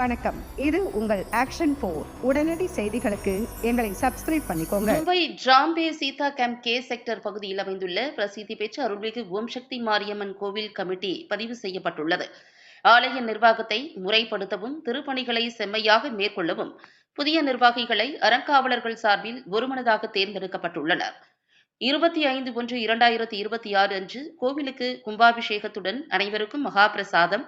வணக்கம். இது உங்கள் ஆக்ஷன் போர் உடனடி செய்திகளுக்கு எங்களை சப்ஸ்கிரைப் பண்ணிக்கோங்க. Mumbai Trombay Cheeta camp K sector பகுதியில் அமைந்துள்ள பிரசித்தி பெற்ற அருள்மிகு ஓம் சக்தி மாரியம்மன் கோவில் கமிட்டி பதிவு செய்யப்பட்டுள்ளது. ஆலய நிர்வாகத்தை முறைப்படுத்தவும் திருப்பணிகளை செம்மையாக மேற்கொள்ளவும் புதிய நிர்வாகிகளை அறங்காவலர்கள் சார்பில் ஒருமனதாக தேர்ந்தெடுக்கப்பட்டுள்ளனர். இருபத்தி ஐந்து ஒன்று இரண்டாயிரத்தி இருபத்தி ஆறு அன்று கோவிலுக்கு கும்பாபிஷேகத்துடன் அனைவருக்கும் மகாபிரசாதம் பிரசாதம்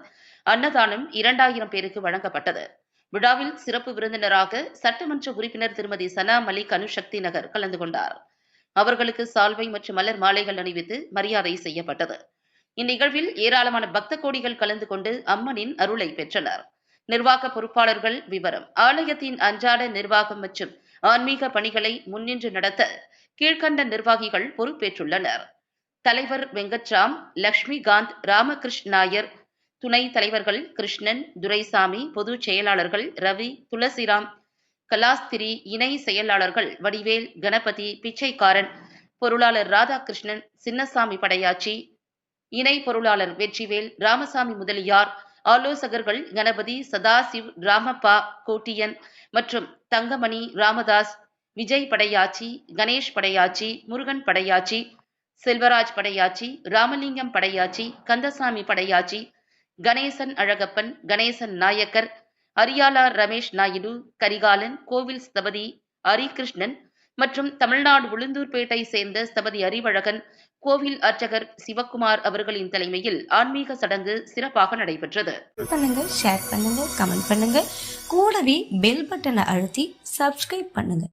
அன்னதானம் இரண்டாயிரம் பேருக்கு வழங்கப்பட்டது. விழாவில் சிறப்பு விருந்தினராக சட்டமன்ற உறுப்பினர் திருமதி சனா மலிக் அனுசக்தி நகர் கலந்து கொண்டார். அவர்களுக்கு சால்வை மற்றும் மலர் மாலைகள் அணிவித்து மரியாதை செய்யப்பட்டது. இந்நிகழ்வில் ஏராளமான பக்த கோடிகள் கலந்து கொண்டு அம்மனின் அருளை பெற்றனர். நிர்வாக பொறுப்பாளர்கள் விவரம். ஆலயத்தின் அன்றாட நிர்வாகம் மற்றும் ஆன்மீக பணிகளை முன்னின்று நடத்த கீழ்கண்ட நிர்வாகிகள் பொறுப்பேற்றுள்ளனர். தலைவர் வெங்கட்ராம் லக்ஷ்மிகாந்த் ராமகிருஷ்ண நாயர் துணைத் தலைவர்கள் கிருஷ்ணன் துரைசாமி பொதுச் செயலாளர்கள் ரவி துளசிராம் கலாஸ்திரி இணை செயலாளர்கள் வடிவேல் கணபதி பிச்சைக்காரன் பொருளாளர் ராதாகிருஷ்ணன் சின்னசாமி படையாச்சி இணை பொருளாளர் வெற்றிவேல் ராமசாமி முதலியார் ஆலோசகர்கள் கணபதி சதாசிவ் ராமப்பா கோட்டியன் மற்றும் தங்கமணி ராமதாஸ் விஜய் படையாச்சி கணேஷ் படையாச்சி முருகன் படையாச்சி செல்வராஜ் படையாச்சி ராமலிங்கம் படையாச்சி கந்தசாமி படையாச்சி கணேசன் அழகப்பன் கணேசன் நாயக்கர் அரியாலார் ரமேஷ் நாயுடு கரிகாலன் கோவில் ஸ்தபதி ஹரிகிருஷ்ணன் மற்றும் தமிழ்நாடு உளுந்தூர்பேட்டை சேர்ந்த ஸ்தபதி அறிவழகன் கோவில் அர்ச்சகர் சிவக்குமார் அவர்களின் தலைமையில் ஆன்மீக சடங்கு சிறப்பாக நடைபெற்றது. பண்ணுங்க ஷேர் பண்ணுங்க கமெண்ட் பண்ணுங்க. கூடவே பெல் பட்டனை அழுத்தி சப்ஸ்கிரைப் பண்ணுங்க.